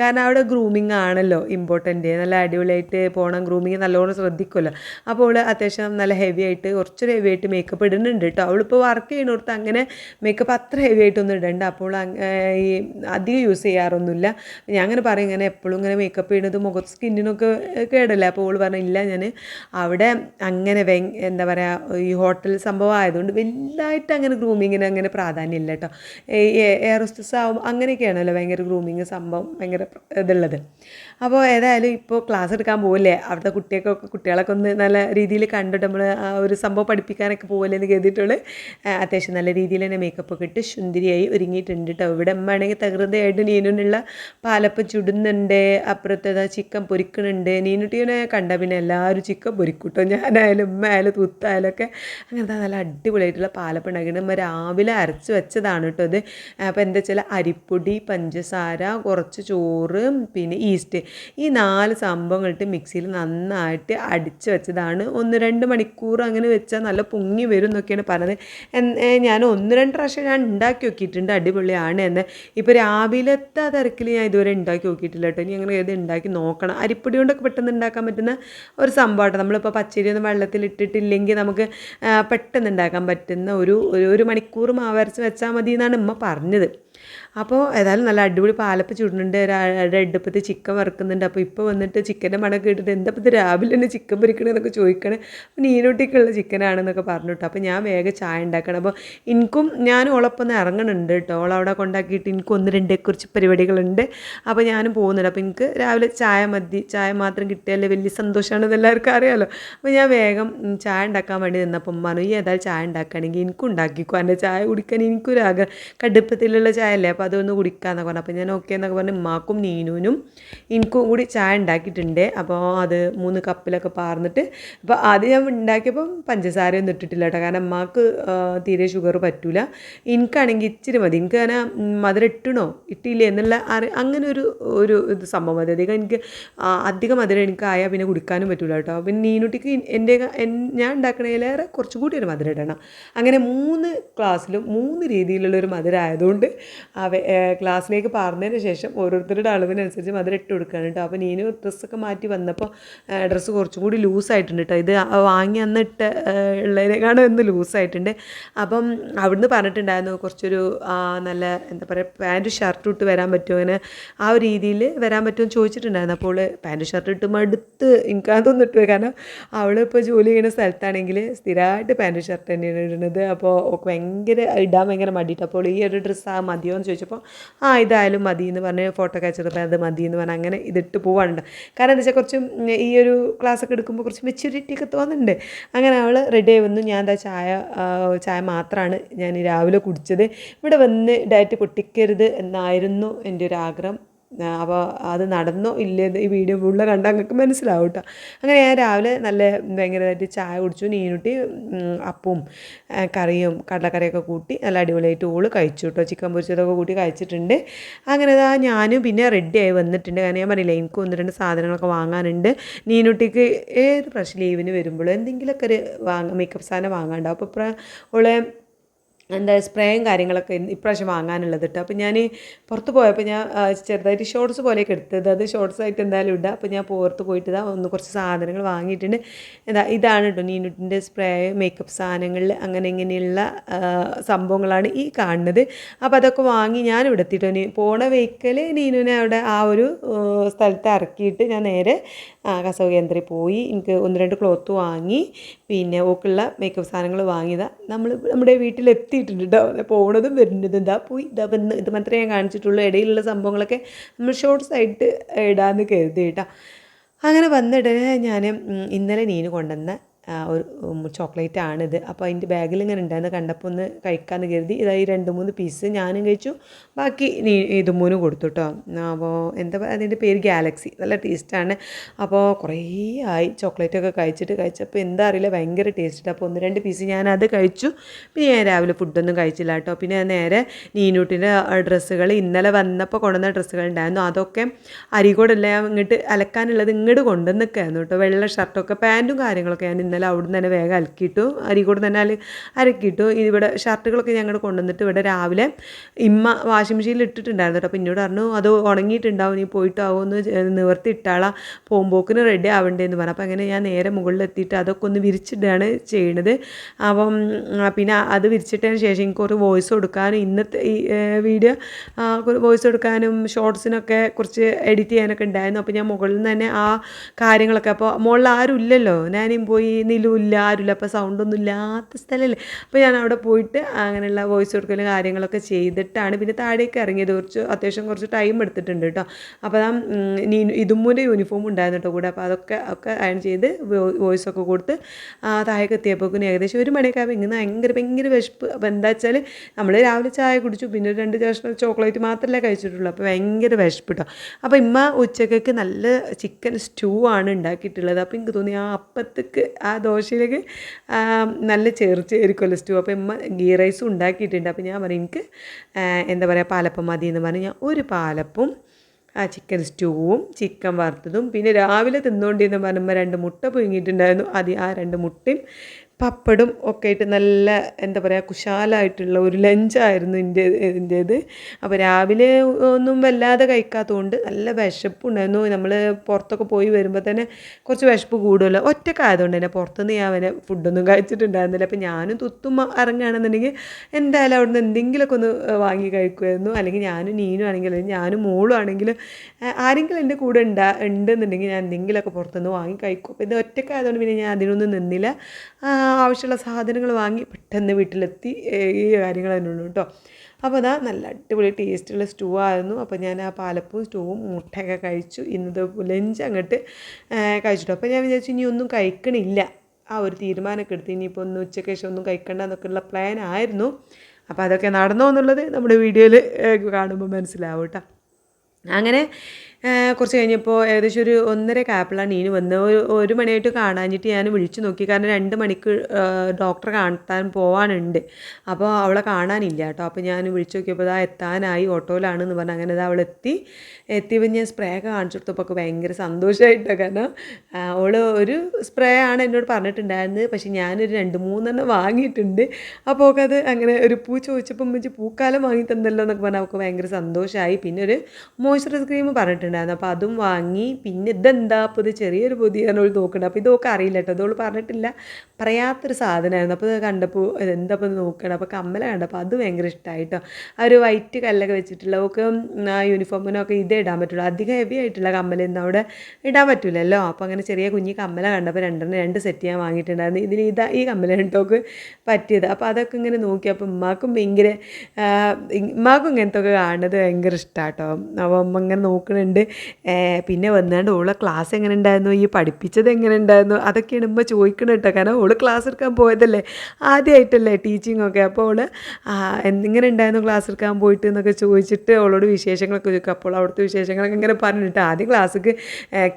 കാരണം അവിടെ ഗ്രൂമിങ് ആണല്ലോ ഇമ്പോർട്ടന്റ് നല്ല അടിപൊളിയായിട്ട് പോകണം ഗ്രൂമിങ് നല്ലോണം ശ്രദ്ധിക്കുമല്ലോ. അപ്പോൾ അത്യാവശ്യം നല്ല ഹെവി ആയിട്ട് കുറച്ചൊരു ഹെവി ആയിട്ട് മേക്കപ്പ് ഇടുന്നുണ്ട് കേട്ടോ അവളിപ്പോൾ വർക്ക് ചെയ്യുന്നിടത്ത് അങ്ങനെ മേക്കപ്പ് അത്ര ഹെവി ആയിട്ടൊന്നും ഇടണ്ട. അപ്പോൾ ഈ അധികം യൂസ് ചെയ്യാറൊന്നുമില്ല. ഞാൻ അങ്ങനെ പറയും ഇങ്ങനെ എപ്പോഴും ഇങ്ങനെ മേക്കപ്പ് ചെയ്യുന്നത് മുഖത്ത് സ്കിന്നിനൊക്കെ കേടല്ലേ? അപ്പോൾ ഓൾ പറഞ്ഞു ഇല്ല ഞാൻ അവിടെ അങ്ങനെ വെ എന്താ പറയുക ഈ ഹോട്ടൽ സംഭവം ആയതുകൊണ്ട് വലുതായിട്ട് അങ്ങനെ ഗ്രൂമിങ്ങിന് അങ്ങനെ പ്രാധാന്യമില്ല കേട്ടോ എയർ ഹോസ്റ്റസ് ആവും അങ്ങനെയൊക്കെയാണല്ലോ ഭയങ്കര ഗ്രൂമിങ് സംഭവം ഭയങ്കര ഇതുള്ളത്. അപ്പോൾ ഏതായാലും ഇപ്പോൾ ക്ലാസ് എടുക്കാൻ പോകില്ലേ അവിടുത്തെ കുട്ടിയൊക്കെ കുട്ടികളൊക്കെ ഒന്ന് നല്ല രീതിയിൽ കണ്ടിട്ട് നമ്മൾ ആ ഒരു സംഭവം പഠിപ്പിക്കാനൊക്കെ പോകില്ലേ എന്ന് കരുതിയിട്ടുള്ള. അത്യാവശ്യം നല്ല രീതിയിൽ തന്നെ മേക്കപ്പ് ഒക്കെ ഇട്ട് സുന്ദരിയായി ഒരുങ്ങിയിട്ടുണ്ട് കേട്ടോ ഇവിടെ അമ്മയാണെങ്കിൽ തകൃതയായിട്ട് നീനുനുള്ള പാലപ്പം ചുടുന്നുണ്ട്. അപ്പുറത്തേതാ ചിക്കൻ പൊരിക്കണുണ്ട്. നീനുട്ടീനെ കണ്ട പിന്നെ എല്ലാവരും ചിക്കൻ പൊരിക്കൂട്ടോ. കേട്ടോ ഞാനായാലും ഉമ്മ ആയാലും തുത്തായാലും ഒക്കെ അങ്ങനത്തെ നല്ല അടിപൊളിയായിട്ടുള്ള പാലപ്പം ഉണ്ടാക്കിയിട്ട് നമ്മൾ രാവിലെ അരച്ച് വെച്ചതാണ് കേട്ടോ അത് അപ്പോൾ എന്താ വെച്ചാൽ അരിപ്പൊടി പഞ്ചസാര കുറച്ച് ചോറ് പിന്നെ ഈസ്റ്റ് ഈ നാല് സംഭവങ്ങളിട്ട് മിക്സിയിൽ നന്നായിട്ട് അടിച്ച് വെച്ചതാണ്. ഒന്ന് രണ്ട് മണിക്കൂർ അങ്ങനെ വെച്ചാൽ നല്ല പൊങ്ങി വരും എന്നൊക്കെയാണ് പറഞ്ഞത്. ഞാൻ ഒന്ന് രണ്ട് പ്രാവശ്യം ഞാൻ ഉണ്ടാക്കി നോക്കിയിട്ടുണ്ട്. അടിപൊളിയാണ് എന്ന്. ഇപ്പോൾ രാവിലത്തെ തിരക്കിൽ ഞാൻ ഇതുവരെ ഉണ്ടാക്കി നോക്കിയിട്ടില്ല കേട്ടോ. ഇനി അങ്ങനെ ഏത് ഉണ്ടാക്കി നോക്കണം. അരിപ്പൊടി കൊണ്ടൊക്കെ പെട്ടെന്ന് ഉണ്ടാക്കാൻ പറ്റുന്ന ഒരു സംഭവമാണ് നമ്മളിപ്പോൾ പച്ചരി ഒന്നും വെള്ളത്തിൽ ഇട്ടിട്ടില്ലെങ്കിൽ നമുക്ക് പെട്ടെന്ന് ഉണ്ടാക്കാൻ പറ്റുന്ന ഒരു ഒരു മണിക്കൂർ മാവരച്ച് വെച്ചാൽ മതി എന്നാണ് ഉമ്മ പറഞ്ഞത്. അപ്പോൾ ഏതായാലും നല്ല അടിപൊളി പാലപ്പം ചുടുന്നുണ്ട്. ഒരു അടുപ്പത്ത് ചിക്കൻ വറുക്കുന്നുണ്ട്. അപ്പോൾ ഇപ്പോൾ വന്നിട്ട് ചിക്കന്റെ മണമൊക്കെ ഇട്ടിട്ട് എന്താ ഇപ്പോൾ രാവിലെ തന്നെ ചിക്കൻ പൊരിക്കണമെന്നൊക്കെ ചോദിക്കണേ. നീനോട്ടിക്കുള്ള ചിക്കനാണെന്നൊക്കെ പറഞ്ഞു അപ്പോൾ ഞാൻ വേഗം ചായ ഉണ്ടാക്കണം. അപ്പോൾ എനിക്കും ഞാനും ഓളൊപ്പം ഒന്ന് ഇറങ്ങണുണ്ട് കേട്ടോ. അവിടെ കൊണ്ടാക്കിയിട്ട് എനിക്ക് ഒന്ന് രണ്ടേ കുറച്ച് പരിപാടികളുണ്ട്. അപ്പോൾ ഞാനും പോകുന്നുണ്ട്. അപ്പോൾ എനിക്ക് രാവിലെ ചായ മതി. ചായ മാത്രം കിട്ടിയാലേ വലിയ സന്തോഷമാണെന്ന് എല്ലാവർക്കും അറിയാമല്ലോ അപ്പോൾ ഞാൻ വേഗം ചായ ഉണ്ടാക്കാൻ വേണ്ടി നിന്നപ്പം മനു ഈ ഏതായാലും ചായ ഉണ്ടാക്കുകയാണെങ്കിൽ എനിക്കും ഉണ്ടാക്കിക്കോ. എന്റെ ചായ കുടിക്കാൻ എനിക്കൊരു ആഗ്രഹം. കടുപ്പത്തിലുള്ള ചായ അല്ലേ അപ്പോൾ അതൊന്ന് കുടിക്കാമെന്നൊക്കെ പറഞ്ഞു. അപ്പോൾ ഞാൻ ഓക്കെ എന്നൊക്കെ പറഞ്ഞ് ഉമ്മാക്കും നീനുവിനും എനിക്കും കൂടി ചായ ഉണ്ടാക്കിയിട്ടുണ്ട്. അപ്പോൾ അത് മൂന്ന് കപ്പിലൊക്കെ പാർന്നിട്ട് അപ്പോൾ ആദ്യം ഞാൻ ഉണ്ടാക്കിയപ്പം പഞ്ചസാരയൊന്നും ഇട്ടിട്ടില്ല കേട്ടോ. കാരണം അമ്മയ്ക്ക് തീരെ ഷുഗർ പറ്റൂല. എനിക്കാണെങ്കിൽ ഇച്ചിരി മതി. എനിക്ക് അങ്ങനെ മധുരം ഇട്ടണോ? ഇട്ടില്ലേ എന്നുള്ള അറി അങ്ങനെ ഒരു ഒരു ഇത് സംഭവം മതി. അധികം എനിക്ക് അധികം മധുരം എനിക്ക് ആയാൽ പിന്നെ കുടിക്കാനും പറ്റൂല കേട്ടോ. പിന്നെ നീനുട്ടിക്ക് എന്റെ ഞാൻ ഉണ്ടാക്കണേലേറെ കുറച്ചും കൂടി ഒരു മധുരം ഇടണം. അങ്ങനെ മൂന്ന് ക്ലാസ്സിലും മൂന്ന് രീതിയിലുള്ള ഒരു മധുരം ആയതുകൊണ്ട് ക്ലാസ്സിലേക്ക് പാർന്നതിന് ശേഷം ഓരോരുത്തരുടെ അളവിനനുസരിച്ച് മധുരം ഇട്ട് കൊടുക്കുകയാണ് കേട്ടോ. അപ്പോൾ നീനു ഡ്രസ്സൊക്കെ മാറ്റി വന്നപ്പോൾ ഡ്രസ്സ് കുറച്ചും കൂടി ലൂസായിട്ടുണ്ട് കേട്ടോ. ഇത് വാങ്ങി അന്ന് ഇട്ട് ഉള്ളതിനേക്കാളും ഒന്ന് ലൂസായിട്ടുണ്ട്. അപ്പം അവിടുന്ന് പറഞ്ഞിട്ടുണ്ടായിരുന്നു കുറച്ചൊരു നല്ല എന്താ പറയുക പാന്റ് ഷർട്ട് ഇട്ട് വരാൻ പറ്റുമോ അങ്ങനെ ആ ഒരു രീതിയിൽ വരാൻ പറ്റുമോ ചോദിച്ചിട്ടുണ്ടായിരുന്നു. അപ്പോൾ പാന്റ് ഷർട്ട് ഇട്ട് മടുത്ത് എനിക്കതൊന്നും ഇട്ട് കാരണം അവളിപ്പോൾ ജോലി ചെയ്യുന്ന സ്ഥലത്താണെങ്കിൽ സ്ഥിരമായിട്ട് പാന്റ് ഷർട്ട് തന്നെയാണ് ഇടുന്നത്. അപ്പോൾ ഭയങ്കര ഇടാൻ ഭയങ്കര മടിയിട്ട് അപ്പോൾ ഈ ഒരു ഡ്രസ്സ് ആ മതിയോ എന്ന് ചോദിച്ചപ്പോൾ ആ ഇതായാലും മതി എന്ന് പറഞ്ഞ് ഫോട്ടോ അയച്ചപ്പോൾ അത് മതി എന്ന് പറഞ്ഞാൽ അങ്ങനെ ഇതിട്ട് പോവാനുണ്ട് കാരണം എന്താ വെച്ചാൽ കുറച്ച് ഈ ഒരു ക്ലാസ് ഒക്കെ എടുക്കുമ്പോൾ കുറച്ച് മെച്യൂരിറ്റി ഒക്കെ തോന്നുന്നുണ്ട്. അങ്ങനെ അവൾ റെഡി ആയി വന്നു. ഞാൻ എന്താ ചായ ചായ മാത്രമാണ് ഞാൻ രാവിലെ കുടിച്ചത്. ഇവിടെ വന്ന് ഡയറ്റ് പൊട്ടിക്കരുത് എന്നായിരുന്നു എന്റെ ഒരു ആഗ്രഹം. അപ്പോൾ അത് നടന്നോ ഇല്ലേ ഈ വീഡിയോ ഫുള്ള് കണ്ടാൽ നിങ്ങൾക്ക് മനസ്സിലാവും കേട്ടോ അങ്ങനെ ഞാൻ രാവിലെ നല്ല ഭയങ്കരമായിട്ട് ചായ കുടിച്ചു നീനുട്ടി അപ്പവും കറിയും കടലക്കറിയൊക്കെ കൂട്ടി നല്ല അടിപൊളിയായിട്ട് ഓൾ കഴിച്ചു കേട്ടോ ചിക്കൻ പൊരിച്ചതൊക്കെ കൂട്ടി കഴിച്ചിട്ടുണ്ട്. അങ്ങനെ ഇതാ ഞാനും പിന്നെ റെഡിയായി വന്നിട്ടുണ്ട്. കാരണം ഞാൻ പറയില്ല എനിക്ക് ഒന്ന് രണ്ട് സാധനങ്ങളൊക്കെ വാങ്ങാനുണ്ട്. നീനുട്ടിക്ക് ഏത് പ്രശ്നം ലീവിന് വരുമ്പോഴും എന്തെങ്കിലുമൊക്കെ ഒരു വാങ്ങാം മേക്കപ്പ് സാധനം വാങ്ങാണ്ടാവും അപ്പോൾ ഇപ്പം ഓളെ എന്താ സ്പ്രേയും കാര്യങ്ങളൊക്കെ ഇപ്രാവശ്യം വാങ്ങാനുള്ളത് കേട്ടോ അപ്പോൾ ഞാൻ പുറത്ത് പോയപ്പോൾ ഞാൻ ചെറുതായിട്ട് ഷോർട്സ് പോലെയൊക്കെ എടുത്തത്. അത് ഷോർട്സ് ആയിട്ട് എന്തായാലും ഇടാം. അപ്പോൾ ഞാൻ പുറത്ത് പോയിട്ട് ഇതാ ഒന്ന് കുറച്ച് സാധനങ്ങൾ വാങ്ങിയിട്ടുണ്ട്. എന്താ ഇതാണ് കേട്ടോ നീനുട്ടിന്റെ സ്പ്രേ മേക്കപ്പ് സാധനങ്ങളിൽ അങ്ങനെ ഇങ്ങനെയുള്ള സംഭവങ്ങളാണ് ഈ കാണുന്നത്. അപ്പോൾ അതൊക്കെ വാങ്ങി ഞാൻ ഇവിടെ എത്തിയിട്ടോ പോണ വെഹിക്കൽ നീനുവിനെ അവിടെ ആ ഒരു സ്ഥലത്ത് ഇറക്കിയിട്ട് ഞാൻ നേരെ കസവ് കേന്ദ്രയിൽ പോയി എനിക്ക് ഒന്ന് രണ്ട് ക്ലോത്ത് വാങ്ങി പിന്നെ ഓക്കുള്ള മേക്കപ്പ് സാധനങ്ങൾ വാങ്ങിയതാണ് നമ്മൾ നമ്മുടെ വീട്ടിലെത്തിയിട്ടുണ്ട് കേട്ടോ പോണതും വരുന്നതും ഇതാ. പോയി ഇതാ വന്ന് ഇത് മാത്രമേ ഞാൻ കാണിച്ചിട്ടുള്ളൂ. ഇടയിലുള്ള സംഭവങ്ങളൊക്കെ നമ്മൾ ഷോർട്സ് ആയിട്ട് ഇടാമെന്ന് കരുതി കേട്ടോ അങ്ങനെ വന്നിടനെ ഞാൻ ഇന്നലെ നീന് കൊണ്ടുവന്ന ഒരു ചോക്ലേറ്റ് ആണിത് അപ്പോൾ അതിന്റെ ബാഗിൽ ഇങ്ങനെ ഉണ്ടായിരുന്നു കണ്ടപ്പോൾ ഒന്ന് കഴിക്കാമെന്ന് കരുതി. ഇതായി രണ്ട് മൂന്ന് പീസ് ഞാനും കഴിച്ചു. ബാക്കി നീ ഇതുമൂന്നും കൊടുത്തു കേട്ടോ അപ്പോൾ എന്താ പറയുക അതിന്റെ പേര് ഗാലക്സി നല്ല ടേസ്റ്റാണ് അപ്പോൾ കുറേ ആയി. ചോക്ലേറ്റൊക്കെ കഴിച്ചിട്ട് കഴിച്ചപ്പോൾ എന്താ അറിയില്ല. ഭയങ്കര ടേസ്റ്റ് അപ്പോൾ ഒന്ന് രണ്ട് പീസ് ഞാനത് കഴിച്ചു. പിന്നെ ഞാൻ രാവിലെ ഫുഡൊന്നും കഴിച്ചില്ല കേട്ടോ പിന്നെ നേരെ നീനൂട്ടിന്റെ ഡ്രസ്സുകൾ ഇന്നലെ വന്നപ്പോൾ കൊണ്ടുവന്ന ഡ്രസ്സുകൾ ഉണ്ടായിരുന്നു അതൊക്കെ അരികോടെല്ലാം ഇങ്ങോട്ട് അലക്കാനുള്ളത് ഇങ്ങോട്ട് കൊണ്ടുവന്നൊക്കെയായിരുന്നു കേട്ടോ വെള്ള ഷർട്ടൊക്കെ പാന്റും കാര്യങ്ങളൊക്കെ ഞാൻ ഇന്നലെ അവിടുന്ന് തന്നെ വേഗം അലക്കിയിട്ടു കൂടെ തന്നെ അല അരക്കിയിട്ടു. ഇവിടെ ഷർട്ടുകളൊക്കെ ഞങ്ങൾ കൊണ്ടുവന്നിട്ട് ഇവിടെ രാവിലെ ഇമ്മ വാഷിംഗ് മെഷീനിൽ ഇട്ടിട്ടുണ്ടായിരുന്നു കേട്ടോ. അപ്പോൾ എന്നോട് പറഞ്ഞു അത് ഉണങ്ങിയിട്ടുണ്ടാവും നീ പോയിട്ടാവും? ഒന്ന് നിവർത്തി ഇട്ടാളാ. പോകുമ്പോക്കിന് റെഡി ആവണ്ടേന്ന് പറഞ്ഞു. അപ്പോൾ അങ്ങനെ ഞാൻ നേരെ മുകളിലെത്തിയിട്ട് അതൊക്കെ ഒന്ന് വിരിച്ചിട്ടാണ് ചെയ്യണത്. അപ്പം പിന്നെ അത് വിരിച്ചിട്ടതിന് ശേഷം എനിക്ക് ഒരു വോയിസ് കൊടുക്കാനും ഇന്നത്തെ ഈ വീഡിയോ വോയിസ് കൊടുക്കാനും ഷോർട്സിനൊക്കെ കുറച്ച് എഡിറ്റ് ചെയ്യാനൊക്കെ ഉണ്ടായിരുന്നു. അപ്പോൾ ഞാൻ മുകളിൽ നിന്ന് തന്നെ ആ കാര്യങ്ങളൊക്കെ അപ്പോൾ മുകളിൽ ആരും ഇല്ലല്ലോ. ഞാനും പോയി നിലുമില്ല ആരുമില്ല. അപ്പോൾ സൗണ്ടൊന്നും ഇല്ലാത്ത സ്ഥലമല്ലേ അപ്പോൾ ഞാൻ അവിടെ പോയിട്ട് അങ്ങനെയുള്ള വോയിസ് കൊടുക്കലും കാര്യങ്ങളൊക്കെ ചെയ്തിട്ടാണ് പിന്നെ താഴേക്ക് ഇറങ്ങിയത്. കുറച്ച് അത്യാവശ്യം കുറച്ച് ടൈം എടുത്തിട്ടുണ്ട് കേട്ടോ അപ്പോൾ ആ ഇതുമ്മൂന്റെ യൂണിഫോം ഉണ്ടായിരുന്നു കേട്ടോ കൂടെ. അപ്പോൾ അതൊക്കെ ഒക്കെ അയൺ ചെയ്ത് വോയിസ് ഒക്കെ കൊടുത്ത് താഴേക്ക് എത്തിയപ്പോഴേക്കും ഏകദേശം ഒരു മണിയൊക്കെ ആകുമ്പോൾ ഇങ്ങനെ ഭയങ്കര ഭയങ്കര വിശപ്പ്. അപ്പോൾ എന്താ വെച്ചാൽ നമ്മൾ രാവിലെ ചായ കുടിച്ചു. പിന്നെ രണ്ട് കഷ്ണം ചോക്ലേറ്റ് മാത്രമല്ലേ കഴിച്ചിട്ടുള്ളൂ. അപ്പോൾ ഭയങ്കര വിശപ്പ് കേട്ടോ അപ്പോൾ ഇമ്മ ഉച്ചക്കൊക്കെ നല്ല ചിക്കൻ സ്റ്റൂ ആണ് ഉണ്ടാക്കിയിട്ടുള്ളത്. അപ്പോൾ എനിക്ക് തോന്നി ആ അപ്പത്തേക്ക് ആ ദോശയിലേക്ക് ആ, നല്ല ചേർച്ചയായിരിക്കുമല്ലോ സ്റ്റൂ. അപ്പോൾ ഇമ്മ ഗീ റൈസും ഉണ്ടാക്കിയിട്ടുണ്ട്. അപ്പോൾ ഞാൻ പറയും എനിക്ക് എന്താ പറയുക പാലപ്പം മതി എന്ന് പറഞ്ഞ്. ഞാൻ ഒരു പാലപ്പും ആ ചിക്കൻ സ്റ്റൂവും ചിക്കൻ വറുത്തതും പിന്നെ രാവിലെ തിന്നുകൊണ്ടിരുന്ന പറയുമ്പോൾ രണ്ട് മുട്ട പുഴുങ്ങിയിട്ടുണ്ടായിരുന്നു. അത് ആ രണ്ട് മുട്ടയും പപ്പടും ഒക്കെ ആയിട്ട് നല്ല എന്താ പറയുക കുശാലായിട്ടുള്ള ഒരു ലഞ്ചായിരുന്നു എന്റെ എന്റേത് അപ്പോൾ രാവിലെ ഒന്നും വല്ലാതെ കഴിക്കാത്തതുകൊണ്ട് നല്ല വിശപ്പുണ്ടായിരുന്നു. നമ്മൾ പുറത്തൊക്കെ പോയി വരുമ്പോൾ തന്നെ കുറച്ച് വിശപ്പ് കൂടുമല്ലോ ഒറ്റക്കായതുകൊണ്ട് തന്നെ പുറത്തുനിന്ന് ഞാൻ അവനെ ഫുഡൊന്നും കഴിച്ചിട്ടുണ്ടായിരുന്നില്ല. അപ്പോൾ ഞാനും തുത്തും ഇറങ്ങുകയാണെന്നുണ്ടെങ്കിൽ എന്തായാലും അവിടുന്ന് എന്തെങ്കിലുമൊക്കെ ഒന്ന് വാങ്ങി കഴിക്കുമായിരുന്നു. അല്ലെങ്കിൽ ഞാനും നീനും ആണെങ്കിലും ഞാനും മോളും ആണെങ്കിലും ആരെങ്കിലും എന്റെ കൂടെ ഉണ്ടാ ഉണ്ടെന്നുണ്ടെങ്കിൽ ഞാൻ എന്തെങ്കിലുമൊക്കെ പുറത്തുനിന്ന് വാങ്ങി കഴിക്കും. അപ്പോൾ ഇത് ഒറ്റക്കായതുകൊണ്ട് പിന്നെ ഞാൻ അതിനൊന്നും നിന്നില്ല. ആവശ്യമുള്ള സാധനങ്ങൾ വാങ്ങി പെട്ടെന്ന് വീട്ടിലെത്തി ഈ കാര്യങ്ങൾ തന്നെ ഉള്ളൂ കേട്ടോ. അപ്പോൾ അതാ നല്ല അടിപൊളി ടേസ്റ്റുള്ള സ്റ്റൂ ആയിരുന്നു അപ്പോൾ ഞാൻ ആ പാലപ്പവും സ്റ്റൂവും മുട്ടയൊക്കെ കഴിച്ചു. ഇന്നത് ലഞ്ച് അങ്ങോട്ട് കഴിച്ചിട്ടു. അപ്പോൾ ഞാൻ വിചാരിച്ചു ഇനി ഒന്നും കഴിക്കണില്ല. ആ ഒരു തീരുമാനമൊക്കെ എടുത്ത് ഇനിയിപ്പോൾ ഒന്ന് ഉച്ചയ്ക്ക് ശേഷം ഒന്നും കഴിക്കണ്ട എന്നൊക്കെയുള്ള പ്ലാൻ ആയിരുന്നു. അപ്പോൾ അതൊക്കെ നടന്നോ എന്നുള്ളത് നമ്മുടെ വീഡിയോയിൽ കാണുമ്പോൾ മനസ്സിലാവും കേട്ടോ. അങ്ങനെ കുറച്ച് കഴിഞ്ഞപ്പോൾ ഏകദേശം ഒരു ഒന്നര കാപ്പിളാണ് ഈന് വന്ന്. ഒരു ഒരു മണിയായിട്ട് കാണാഞ്ഞിട്ട് ഞാൻ വിളിച്ചു നോക്കി. കാരണം രണ്ട് മണിക്ക് ഡോക്ടറെ കാണാൻ പോവാനുണ്ട്. അപ്പോൾ അവളെ കാണാനില്ല കേട്ടോ. അപ്പോൾ ഞാൻ വിളിച്ചു നോക്കിയപ്പോൾ ഇതാ എത്താനായി ഓട്ടോയിലാണെന്ന് പറഞ്ഞു അങ്ങനെ ഇതാ അവൾ എത്തി. എത്തിയപ്പോൾ ഞാൻ സ്പ്രേ ഒക്കെ കാണിച്ചു കൊടുത്തപ്പോൾ ഒക്കെ ഭയങ്കര സന്തോഷമായിട്ടോ കാരണം അവൾ ഒരു സ്പ്രേ ആണ് എന്നോട് പറഞ്ഞിട്ടുണ്ടായിരുന്നത്. പക്ഷേ ഞാനൊരു രണ്ട് മൂന്നെണ്ണം വാങ്ങിയിട്ടുണ്ട്. അപ്പോൾ ഒക്കെ അത് അങ്ങനെ ഒരു പൂ ചോദിച്ചപ്പോൾ വെച്ച് പൂക്കാലം വാങ്ങി തന്നല്ലോ എന്നൊക്കെ പറഞ്ഞാൽ അവൾക്ക് ഭയങ്കര സന്തോഷമായി പിന്നെ ഒരു മോയ്സ്ചറൈസ് ക്രീം പറഞ്ഞിട്ടുണ്ടായിരുന്നു അപ്പോൾ അതും വാങ്ങി. പിന്നെ ഇതെന്താ? അപ്പോൾ ഇത് ചെറിയൊരു പൊതിയാണ് അവൾ നോക്കുന്നത് അപ്പോൾ ഇതൊക്കെ അറിയില്ല കേട്ടോ അതോൾ പറഞ്ഞിട്ടില്ല. പറയാത്തൊരു സാധനമായിരുന്നു. അപ്പോൾ ഇത് കണ്ടപ്പോൾ എന്താ അപ്പോൾ നോക്കണം അപ്പോൾ കമ്മല കണ്ടപ്പോൾ അത് ഭയങ്കര ഇഷ്ടമായിട്ടോ ആ ഒരു വൈറ്റ് കല്ലൊക്കെ വെച്ചിട്ടുള്ള ഒക്കെ ആ യൂണിഫോമിനൊക്കെ ഇതേ ഇടാൻ പറ്റുള്ളൂ. അധികം ഹെവി ആയിട്ടുള്ള കമ്മലൊന്നും അവിടെ ഇടാൻ പറ്റില്ലല്ലോ അപ്പോൾ അങ്ങനെ ചെറിയ കുഞ്ഞി കമ്മല കണ്ടപ്പോൾ രണ്ടെണ്ണം രണ്ട് സെറ്റ് ഞാൻ വാങ്ങിയിട്ടുണ്ടായിരുന്നു. ഇതിൽ ഇതാ ഈ കമ്മല കണ്ടോക്ക് പറ്റിയത്. അപ്പോൾ അതൊക്കെ ഇങ്ങനെ നോക്കി. അപ്പോൾ ഉമ്മാക്കും ഭയങ്കര ഉമ്മാക്കും ഇങ്ങനത്തെ ഒക്കെ കാണുന്നത് ഭയങ്കര ഇഷ്ടമാട്ടോ അപ്പോൾ ഉമ്മ ഇങ്ങനെ നോക്കുന്നുണ്ട് പിന്നെ വന്നാണ്ട് ഓളെ ക്ലാസ് എങ്ങനെ ഉണ്ടായിരുന്നു ഈ പഠിപ്പിച്ചത് എങ്ങനെ ഉണ്ടായിരുന്നു അതൊക്കെയാണ് ഉമ്മ ചോദിക്കണം കേട്ടോ. കാരണം ഓൾ ക്ലാസ് എടുക്കാൻ പോയതല്ലേ? ആദ്യമായിട്ടല്ലേ ടീച്ചിങ് ഒക്കെ. അപ്പോൾ ഓൾ എന്തിങ്ങനെ ഉണ്ടായിരുന്നു ക്ലാസ് എടുക്കാൻ പോയിട്ട് എന്നൊക്കെ ചോദിച്ചിട്ട് അവളോട് വിശേഷങ്ങളൊക്കെ ചോദിക്കും. അപ്പോൾ അവിടുത്തെ വിശേഷങ്ങളൊക്കെ ഇങ്ങനെ പറഞ്ഞിട്ട് ആദ്യം ക്ലാസ്സിക്ക്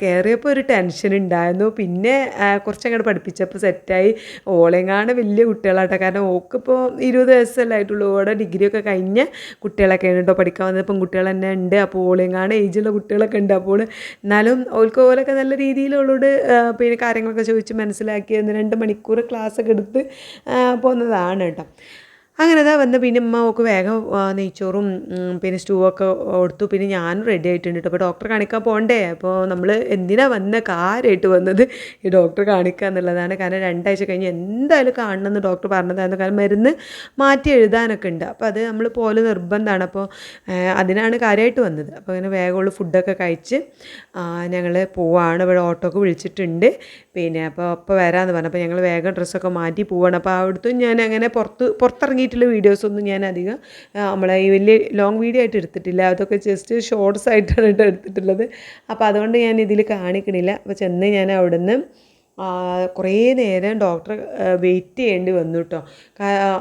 കയറിയപ്പോൾ ഒരു ടെൻഷൻ ഉണ്ടായിരുന്നു. പിന്നെ കുറച്ചങ്ങോട്ട് പഠിപ്പിച്ചപ്പോൾ സെറ്റായി ഓളെങ്ങാണ് വലിയ കുട്ടികളാട്ടോ. കാരണം ഓക്കിപ്പോൾ ഇരുപത് വയസ്സല്ലേ ആയിട്ടുള്ളൂ. ഓടെ ഡിഗ്രിയൊക്കെ കഴിഞ്ഞ കുട്ടികളൊക്കെയാണ് കേട്ടോ പഠിക്കാൻ വന്നത്. കുട്ടികൾ തന്നെ ഉണ്ട്. അപ്പോൾ ഓളെങ്ങാണ്ട് ഏജുള്ള കുട്ടികളൊക്കെ ഉണ്ട്. അപ്പോൾ എന്നാലും ഓൽക്ക് ഓലൊക്കെ നല്ല ആ, പിന്നെ കാര്യങ്ങളൊക്കെ ചോദിച്ച് മനസ്സിലാക്കി ഒന്ന് രണ്ട് മണിക്കൂർ ക്ലാസ്സൊക്കെ എടുത്ത് പോകുന്നതാണ് കേട്ടോ. അങ്ങനെ ഇതാ വന്ന് പിന്നെ ഉമ്മ ഒക്കെ വേഗം നെയ്ച്ചോറും പിന്നെ സ്റ്റൂ ഒക്കെ കൊടുത്തു. പിന്നെ ഞാനും റെഡി ആയിട്ടുണ്ട് കേട്ടോ അപ്പോൾ ഡോക്ടർ കാണിക്കാൻ പോകണ്ടേ അപ്പോൾ നമ്മൾ എന്തിനാണ് വന്ന? കാര്യമായിട്ട് വന്നത് ഈ ഡോക്ടർ കാണിക്കുക എന്നുള്ളതാണ്. കാരണം രണ്ടാഴ്ച കഴിഞ്ഞ് എന്തായാലും കാണണമെന്ന് ഡോക്ടർ പറഞ്ഞതായിരുന്നു. കാരണം മരുന്ന് മാറ്റി എഴുതാനൊക്കെ ഉണ്ട്. അപ്പോൾ അത് നമ്മൾ പോലെ നിർബന്ധമാണ് അപ്പോൾ അതിനാണ് കാര്യമായിട്ട് വന്നത്. അപ്പോൾ അങ്ങനെ വേഗമുള്ള ഫുഡൊക്കെ കഴിച്ച് ഞങ്ങൾ പോവാണ്. ഇവിടെ ഓട്ടോക്ക് വിളിച്ചിട്ടുണ്ട്. പിന്നെ അപ്പോൾ അപ്പോൾ വരാമെന്ന് പറഞ്ഞു. അപ്പോൾ ഞങ്ങൾ വേഗം ഡ്രസ്സൊക്കെ മാറ്റി പോവാണ്. അപ്പോൾ അവിടുത്തെ ഞാൻ അങ്ങനെ പുറത്ത് പുറത്തിറങ്ങിയിട്ടുള്ള വീഡിയോസൊന്നും ഞാൻ അധികം നമ്മളെ ഈ വലിയ ലോങ് വീഡിയോ ആയിട്ട് എടുത്തിട്ടില്ല. അതൊക്കെ ജസ്റ്റ് ഷോർട്സ് ആയിട്ടാണ് എടുത്തിട്ടുള്ളത്. അപ്പോൾ അതുകൊണ്ട് ഞാൻ ഇതിൽ കാണിക്കണില്ല. അപ്പോൾ ചെന്ന് ഞാൻ അവിടുന്ന് കുറേ നേരം ഡോക്ടർ വെയിറ്റ് ചെയ്യേണ്ടി വന്നു കേട്ടോ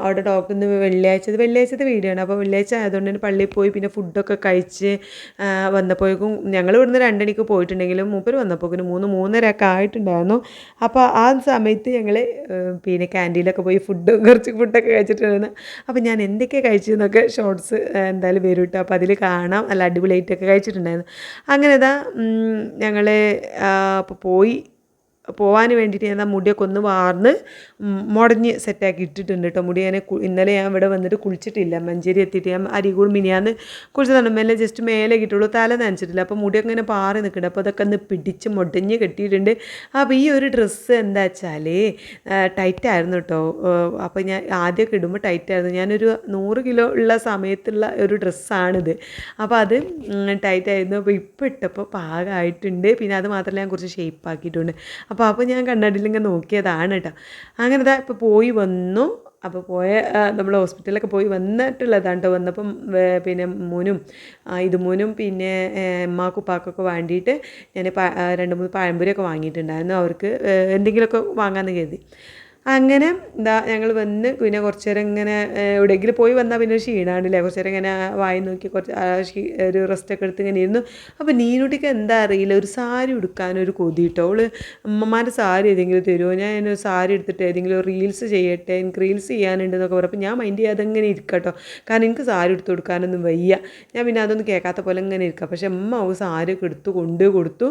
അവിടെ ഡോക്ടർ ഇന്ന് വെള്ളിയാഴ്ച വെള്ളിയാഴ്ചത്തെ വീഡിയോ ആണ്. അപ്പോൾ വെള്ളിയാഴ്ച ആയതുകൊണ്ട് തന്നെ പള്ളിയിൽ പോയി പിന്നെ ഫുഡൊക്കെ കഴിച്ച് വന്നപ്പോഴേക്കും ഞങ്ങൾ ഇവിടുന്ന് രണ്ടണിക്ക് പോയിട്ടുണ്ടെങ്കിലും മൂപ്പർ വന്നപ്പോഴേക്കും മൂന്ന് മൂന്നര ഒക്കെ ആയിട്ടുണ്ടായിരുന്നു. അപ്പോൾ ആ സമയത്ത് ഞങ്ങൾ പിന്നെ ക്യാന്റീനിലൊക്കെ പോയി ഫുഡ് കുറച്ച് ഫുഡൊക്കെ കഴിച്ചിട്ടുണ്ടായിരുന്നു. അപ്പോൾ ഞാൻ എന്തൊക്കെ കഴിച്ചതെന്നൊക്കെ ഷോർട്സ് എന്തായാലും വരും കേട്ടോ അപ്പോൾ അതിൽ കാണാം. നല്ല അടിപൊളിയായിട്ടൊക്കെ കഴിച്ചിട്ടുണ്ടായിരുന്നു. അങ്ങനെ ഇതാ ഞങ്ങൾ അപ്പോൾ പോയി. പോകാൻ വേണ്ടിയിട്ട് ഞാൻ ആ മുടിയൊക്കെ ഒന്ന് വാർന്ന് മുടഞ്ഞ് സെറ്റാക്കി ഇട്ടിട്ടുണ്ട് കേട്ടോ മുടി ഞാൻ ഇന്നലെ ഞാൻ ഇവിടെ വന്നിട്ട് കുളിച്ചിട്ടില്ല. മഞ്ചേരി എത്തിയിട്ട് ഞാൻ അരികൂട് മിനിയാന്ന് കുളിച്ചതാണ്. മെല്ലെ ജസ്റ്റ് മേലെ കിട്ടുള്ളൂ തല നനച്ചിട്ടില്ല. അപ്പോൾ മുടി അങ്ങനെ പാറി നിൽക്കുന്നുണ്ട് അപ്പോൾ അതൊക്കെ ഒന്ന് പിടിച്ച് മുടഞ്ഞ് കെട്ടിയിട്ടുണ്ട്. അപ്പോൾ ഈ ഒരു ഡ്രസ്സ് എന്താ വെച്ചാൽ ടൈറ്റായിരുന്നു കേട്ടോ അപ്പോൾ ഞാൻ ആദ്യമൊക്കെ ഇടുമ്പോൾ ടൈറ്റായിരുന്നു ഞാനൊരു നൂറ് കിലോ ഉള്ള സമയത്തുള്ള ഒരു ഡ്രസ്സാണിത് അപ്പോൾ അത് ടൈറ്റായിരുന്നു അപ്പോൾ ഇപ്പോൾ ഇട്ടപ്പോൾ പാകമായിട്ടുണ്ട് പിന്നെ അത് മാത്രമല്ല ഞാൻ കുറച്ച് ഷേപ്പ് ആക്കിയിട്ടുണ്ട്. അപ്പോൾ അപ്പോൾ ഞാൻ കണ്ണാടിയിലിങ്ങനെ നോക്കിയതാണ് കേട്ടോ അങ്ങനെ ഇതാ ഇപ്പോൾ പോയി വന്നു. അപ്പോൾ പോയ നമ്മൾ ഹോസ്പിറ്റലിലൊക്കെ പോയി വന്നിട്ടുള്ളതാണ് കേട്ടോ വന്നപ്പം പിന്നെ മോനും ഇതുമോനും ഇത് പിന്നെ ഉമ്മാക്കും ഉപ്പാക്കൊക്കെ വേണ്ടിയിട്ട് ഞാൻ രണ്ട് മൂന്ന് പഴംപൊരിയൊക്കെ വാങ്ങിയിട്ടുണ്ടായിരുന്നു. അവർക്ക് എന്തെങ്കിലുമൊക്കെ വാങ്ങാമെന്ന് കരുതി. അങ്ങനെ എന്താ ഞങ്ങൾ വന്ന് പിന്നെ കുറച്ച് നേരം ഇങ്ങനെ എവിടെയെങ്കിലും പോയി വന്നാൽ പിന്നെ ക്ഷീണാണില്ലേ കുറച്ച് നേരം ഇങ്ങനെ വായി നോക്കി കുറച്ച് ഒരു റെസ്റ്റ് ഒരു റെസ്റ്റൊക്കെ എടുത്ത് ഇങ്ങനെ ഇരുന്നു. അപ്പോൾ നീനുട്ടിക്ക് എന്താ അറിയില്ല ഒരു സാരി ഉടുക്കാനൊരു കൊതി കേട്ടോ അവൾ അമ്മമാരുടെ സാരി ഏതെങ്കിലും തരുമോ ഞാൻ സാരി എടുത്തിട്ട് ഏതെങ്കിലും റീൽസ് ചെയ്യട്ടെ എനിക്ക് റീൽസ് ചെയ്യാനുണ്ട് എന്നൊക്കെ അപ്പോൾ ഞാൻ മൈൻഡ് ചെയ്യാതെ ഇങ്ങനെ ഇരിക്കട്ടോ. കാരണം എനിക്ക് സാരി എടുത്ത് കൊടുക്കാനൊന്നും വയ്യ. ഞാൻ പിന്നെ അതൊന്നും കേൾക്കാത്ത പോലെ ഇങ്ങനെ ഇരിക്കാം. പക്ഷേ അമ്മ അവൾ സാരി ഒക്കെ എടുത്ത് കൊണ്ട് കൊടുത്തു.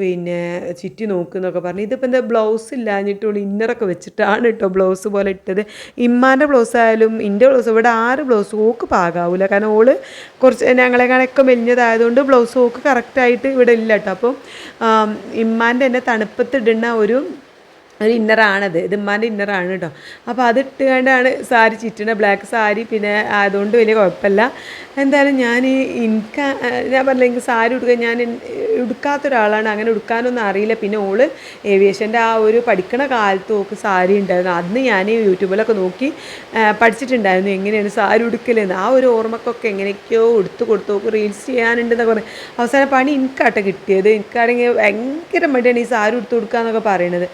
പിന്നെ ചുറ്റി നോക്കുന്നൊക്കെ പറഞ്ഞു. ഇതിപ്പോൾ എന്താ ബ്ലൗസ് ഇല്ലാഞ്ഞിട്ടുള്ള ഇന്നറൊക്കെ വെച്ചിട്ടാണ് കേട്ടോ ബ്ലൗസ് പോലെ ഇട്ടത്. ഇമ്മാന്റെ ബ്ലൗസ് ആയാലും ഇന്റെ ബ്ലൗസ് ഇവിടെ ആറ് ബ്ലൗസ് ഓക്ക് പാകാവൂല. കാരണം ഓൾ കുറച്ച് ഞങ്ങളെക്കാളൊക്കെ മെലിഞ്ഞതായതുകൊണ്ട് ബ്ലൗസ് ഓക്ക് കറക്റ്റായിട്ട് ഇവിടെ ഇല്ല കേട്ടോ അപ്പോൾ ഇമ്മാന്റെ തന്നെ തണുപ്പത്തിടുന്ന ഒരു ഒരു ഇന്നറാണത് ഇത് ഉമ്മാന്റെ ഇന്നറാണ് കേട്ടോ അപ്പോൾ അത് ഇട്ടുകൊണ്ടാണ് സാരി ചുറ്റണ ബ്ലാക്ക് സാരി പിന്നെ അതുകൊണ്ട് വലിയ കുഴപ്പമില്ല. എന്തായാലും ഞാൻ എനിക്ക് ഞാൻ പറഞ്ഞില്ല എനിക്ക് സാരി ഉടുക്കാൻ ഞാൻ ഉടുക്കാത്ത ഒരാളാണ് അങ്ങനെ ഉടുക്കാനൊന്നും അറിയില്ല. പിന്നെ ഓൾ ഏവിയേഷന്റെ ആ ഒരു പഠിക്കണ കാലത്ത് ഓക്ക് സാരി ഉണ്ടായിരുന്നു അന്ന് ഞാൻ യൂട്യൂബിലൊക്കെ നോക്കി പഠിച്ചിട്ടുണ്ടായിരുന്നു എങ്ങനെയാണ് സാരി ഉടുക്കലെന്ന്. ആ ഒരു ഓർമ്മക്കൊക്കെ എങ്ങനെയൊക്കെയോ ഉടുത്ത് കൊടുത്തു നോക്ക് റീൽസ് ചെയ്യാനുണ്ടെന്നൊക്കെ പറഞ്ഞു അവസാന പണി എനിക്കാട്ടെ കിട്ടിയത്. എനിക്കാണെങ്കിൽ ഭയങ്കര മടിയാണ് ഈ സാരി ഉടുത്ത് കൊടുക്കുക എന്നൊക്കെ പറയണത്.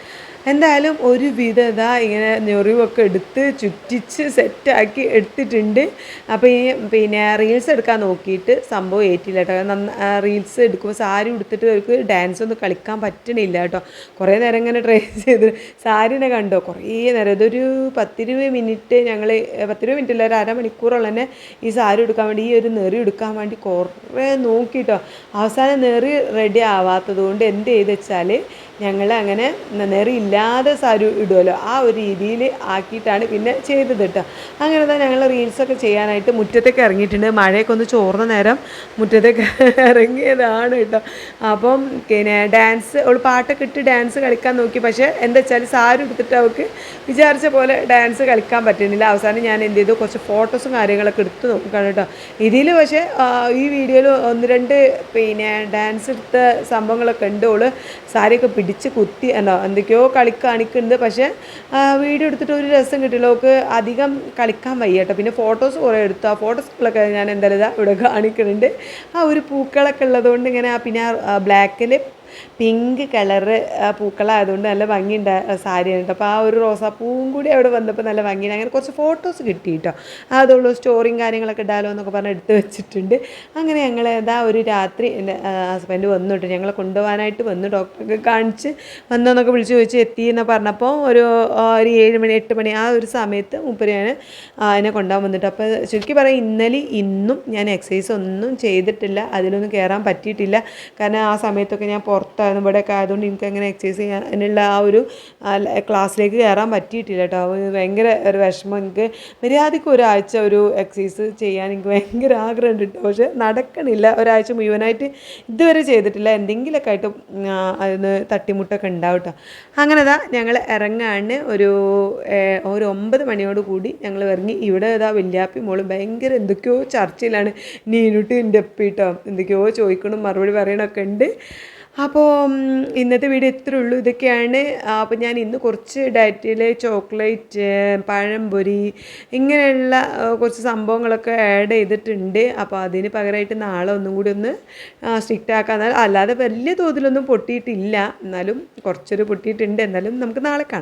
എന്തായാലും ഒരു വിധത ഇങ്ങനെ ഞൊറിവൊക്കെ എടുത്ത് ചുറ്റിച്ച് സെറ്റാക്കി എടുത്തിട്ടുണ്ട്. അപ്പോൾ ഈ പിന്നെ റീൽസ് എടുക്കാൻ നോക്കിയിട്ട് സംഭവം ഏറ്റില്ല കേട്ടോ. നന്ന റീൽസ് എടുക്കുമ്പോൾ സാരി ഉടുത്തിട്ട് അവർക്ക് ഡാൻസ് ഒന്നും കളിക്കാൻ പറ്റണില്ല കേട്ടോ. കുറേ നേരം ഇങ്ങനെ ട്രൈ ചെയ്ത് സാരിനെ കണ്ടോ? കുറേ നേരം. ഇതൊരു പത്തിരുപത് മിനിറ്റ് ഞങ്ങൾ പത്തിരുപത് മിനിറ്റ് ഇല്ല ഒരു അരമണിക്കൂറോളം തന്നെ ഈ സാരി എടുക്കാൻ വേണ്ടി ഈ ഒരു നെറി എടുക്കാൻ വേണ്ടി കുറേ നോക്കിയിട്ടോ അവസാനം നെറി റെഡി ആവാത്തത് കൊണ്ട് എന്ത് ചെയ്ത് വെച്ചാൽ ഞങ്ങൾ അങ്ങനെ നെറി ഇല്ലാതെ സാരി ഇടുമല്ലോ ആ ഒരു രീതിയിൽ ആക്കിയിട്ടാണ് പിന്നെ ചെയ്തത് കേട്ടോ അങ്ങനെ തന്നെ ഞങ്ങൾ റീൽസൊക്കെ ചെയ്യാനായിട്ട് മുറ്റത്തേക്ക് ഇറങ്ങിയിട്ടുണ്ട്. മഴയൊക്കെ ഒന്ന് ചോർന്ന നേരം മുറ്റത്തേക്ക് [LAUGHS] ഇറങ്ങിയതാണ് കേട്ടോ അപ്പം പിന്നെ ഡാൻസ് അവൾ പാട്ടൊക്കെ ഇട്ട് ഡാൻസ് കളിക്കാൻ നോക്കി. പക്ഷേ എന്താ വെച്ചാൽ സാരി എടുത്തിട്ട് അവൾക്ക് വിചാരിച്ച പോലെ ഡാൻസ് കളിക്കാൻ പറ്റുന്നില്ല. അവസാനം ഞാൻ എന്ത് ചെയ്തു? കുറച്ച് ഫോട്ടോസും കാര്യങ്ങളൊക്കെ എടുത്ത് നോക്കുകയാണ് കേട്ടോ ഇതിൽ പക്ഷേ ഈ വീഡിയോയിൽ ഒന്ന് രണ്ട് പിന്നെ ഡാൻസ് എടുത്ത സംഭവങ്ങളൊക്കെ ഉണ്ട് അവൾ സാരിയൊക്കെ പിടിച്ച് പിടിച്ച് കുത്തി എന്താ എന്തൊക്കെയോ കളി കാണിക്കുന്നുണ്ട്. പക്ഷേ വീഡിയോ എടുത്തിട്ട് ഒരു രസം കിട്ടില്ല ഓക്ക് അധികം കളിക്കാൻ വയ്യ കേട്ടോ. പിന്നെ ഫോട്ടോസ് കുറേ എടുത്തു. ആ ഫോട്ടോസുകളൊക്കെ ഞാൻ എന്തായാലും ഇവിടെ കാണിക്കുന്നുണ്ട്. ആ ഒരു പൂക്കളൊക്കെ ഉള്ളതുകൊണ്ട് ഇങ്ങനെ പിന്നെ ബ്ലാക്കിൽ പിങ്ക് കളറ് പൂക്കളായതുകൊണ്ട് നല്ല ഭംഗിയുണ്ട് സാരിയാണ് അപ്പോൾ ആ ഒരു റോസാപ്പൂവും കൂടി അവിടെ വന്നപ്പോൾ നല്ല ഭംഗിയാണ് അങ്ങനെ കുറച്ച് ഫോട്ടോസ് കിട്ടി കേട്ടോ അതുള്ളൂ സ്റ്റോറിയും കാര്യങ്ങളൊക്കെ ഇടാലോ എന്നൊക്കെ പറഞ്ഞ് എടുത്ത് വെച്ചിട്ടുണ്ട്. അങ്ങനെ ഞങ്ങൾ ഏതാ ഒരു രാത്രി എന്റെ ഹസ്ബൻഡ് വന്നു കേട്ടോ ഞങ്ങളെ കൊണ്ടുപോകാനായിട്ട് വന്നു. ഡോക്ടറൊക്കെ കാണിച്ച് വന്നോന്നൊക്കെ വിളിച്ച് ചോദിച്ച് എത്തി എന്ന് പറഞ്ഞപ്പോൾ ഒരു ഒരു ഏഴ് മണി എട്ട് മണി ആ ഒരു സമയത്ത് മുപ്പരെയാണ് എന്നെ കൊണ്ടുപോകാൻ വന്നിട്ട്. അപ്പോൾ ചുരുക്കി പറയാം ഇന്നലെ ഇന്നും ഞാൻ എക്സസൈസ് ഒന്നും ചെയ്തിട്ടില്ല. അതിലൊന്നും കയറാൻ പറ്റിയിട്ടില്ല. കാരണം ആ സമയത്തൊക്കെ ഞാൻ പുറത്തായിരുന്നു. ഇവിടെയൊക്കെ ആയതുകൊണ്ട് എനിക്ക് അങ്ങനെ എക്സസൈസ് ചെയ്യാൻ അതിനുള്ള ആ ഒരു ക്ലാസ്സിലേക്ക് കയറാൻ പറ്റിയിട്ടില്ല കേട്ടോ അത് ഭയങ്കര ഒരു വിഷമം. എനിക്ക് മര്യാദയ്ക്ക് ഒരാഴ്ച ഒരു എക്സസൈസ് ചെയ്യാൻ എനിക്ക് ഭയങ്കര ആഗ്രഹമുണ്ട്. കേട്ടോ പക്ഷേ നടക്കണില്ല. ഒരാഴ്ച മുഴുവനായിട്ട് ഇതുവരെ ചെയ്തിട്ടില്ല. എന്തെങ്കിലുമൊക്കെ ആയിട്ട് അതിന് തട്ടിമുട്ടൊക്കെ ഉണ്ടാവും കേട്ടോ അങ്ങനെ ഇതാ ഞങ്ങൾ ഇറങ്ങാണ് ഒരു ഒരു ഒമ്പത് മണിയോട് കൂടി ഞങ്ങൾ ഇറങ്ങി. ഇവിടെ ഇതാ വല്യാപ്പി മോൾ ഭയങ്കര എന്തൊക്കെയോ ചർച്ചയിലാണ്. നീനുട്ടി എന്റെ എപ്പിട്ടോ എന്തൊക്കെയോ ചോദിക്കണം മറുപടി പറയണമൊക്കെ ഉണ്ട്. അപ്പോൾ ഇന്നത്തെ വീഡിയോ ഇത്രേ ഉള്ളൂ. ഇതൊക്കെയാണ്. അപ്പോൾ ഞാൻ ഇന്ന് കുറച്ച് ഡയറ്റിൽ ചോക്ലേറ്റ് പഴംപൊരി ഇങ്ങനെയുള്ള കുറച്ച് സംഭവങ്ങളൊക്കെ ആഡ് ചെയ്തിട്ടുണ്ട്. അപ്പോൾ അതിന് പകരമായിട്ട് നാളെ ഒന്നും കൂടി ഒന്ന് സ്ട്രിക്റ്റ് ആക്കാൻ അല്ലാതെ വലിയ തോതിലൊന്നും പൊട്ടിയിട്ടില്ല. എന്നാലും കുറച്ചൊരു പൊട്ടിയിട്ടുണ്ട്. എന്നാലും നമുക്ക് നാളെ കാണാം.